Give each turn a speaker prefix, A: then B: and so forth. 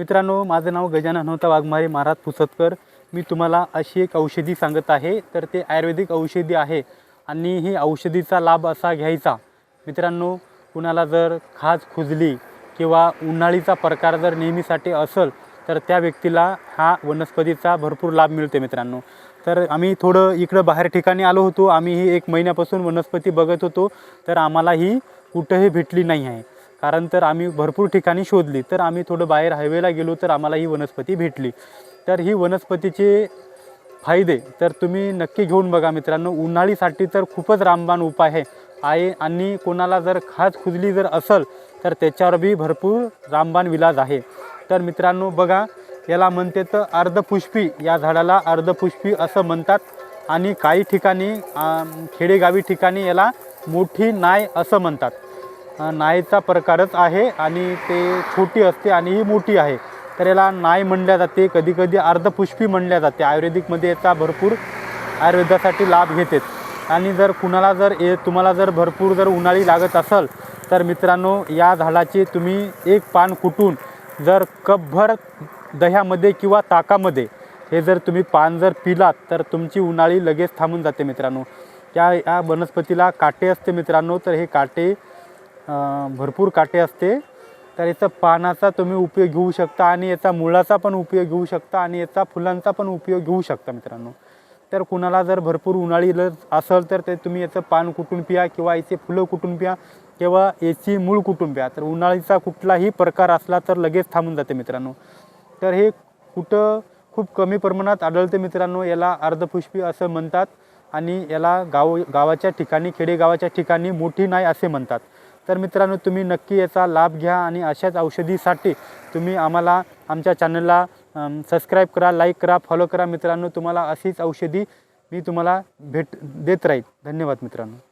A: मित्रांनो माझं नाव गजानन होता वाघमारे महाराज पुसतकर. मी तुम्हाला अशी एक औषधी सांगत आहे. तर ते आयुर्वेदिक औषधी आहे आणि ही औषधीचा लाभ असा घ्यायचा. मित्रांनो कुणाला जर खाज खुजली किंवा उन्हाळीचा प्रकार जर नेहमीसाठी असेल तर त्या व्यक्तीला हा वनस्पतीचा भरपूर लाभ मिळते मित्रांनो. तर आम्ही थोडं इकडं बाहेर ठिकाणी आलो होतो. आम्ही ही एक महिन्यापासून वनस्पती बघत होतो. तर आम्हाला ही कुठंही भेटली नाही आहे. कारण तर आम्ही भरपूर ठिकाणी शोधली तर आम्ही थोडं बाहेर हायवेला गेलो तर आम्हाला ही वनस्पती भेटली. तर ही वनस्पतीचे फायदे तर तुम्ही नक्की घेऊन बघा मित्रांनो उन्हाळीसाठी तर खूपच रामबाण उपाय आहे. आहे आणि कोणाला जर खाज खुजली जर असेल तर त्याच्यावर बी भरपूर रामबाण विलाज आहे. तर मित्रांनो बघा याला म्हणते तर अर्धपुष्पी या झाडाला अर्धपुष्पी असं म्हणतात. आणि काही ठिकाणी खेडेगावी ठिकाणी याला मोठी नाय असं म्हणतात. नायचा प्रकारच आहे आणि ते छोटी असते आणि ही मोठी आहे. तर याला नाय म्हणल्या जाते कधीकधी अर्धपुष्पी म्हणल्या जाते. आयुर्वेदिकमध्ये याचा भरपूर आयुर्वेदासाठी लाभ घेते आणि जर कुणाला जर ए तुम्हाला जर भरपूर जर उन्हाळी लागत असेल तर मित्रांनो या झाडाचे तुम्ही एक पान कुटून जर कपभर दह्यामध्ये किंवा ताकामध्ये हे जर तुम्ही पान जर पिलात तर तुमची उन्हाळी लगेच थांबून जाते मित्रांनो. या या वनस्पतीला काटे असते मित्रांनो तर हे काटे भरपूर काटे असते. तर याचा पानाचा तुम्ही उपयोग घेऊ शकता आणि याचा मुळाचा पण उपयोग घेऊ शकता आणि याचा फुलांचा पण उपयोग घेऊ शकता मित्रांनो. तर कुणाला जर भरपूर उन्हाळी लस असेल तर ते तुम्ही याचं पान कुटून पिया किंवा याचे फुलं कुटून पिया किंवा याची मूळ कुटून प्या. तर उन्हाळीचा कुठलाही प्रकार असला तर लगेच थांबून जाते मित्रांनो. तर हे कुठं खूप कमी प्रमाणात आढळते मित्रांनो याला अर्धपुष्पी असं म्हणतात आणि याला गाव गावाच्या ठिकाणी खेडेगावाच्या ठिकाणी मोठी नाही असे म्हणतात. तर मित्रांनो तुम्ही नक्की याचा लाभ घ्या आणि अशाच औषधीसाठी तुम्ही आम्हाला आमच्या चॅनलला सबस्क्राईब करा लाईक करा फॉलो करा. मित्रांनो तुम्हाला अशीच औषधी मी तुम्हाला भेट देत राहील. धन्यवाद मित्रांनो.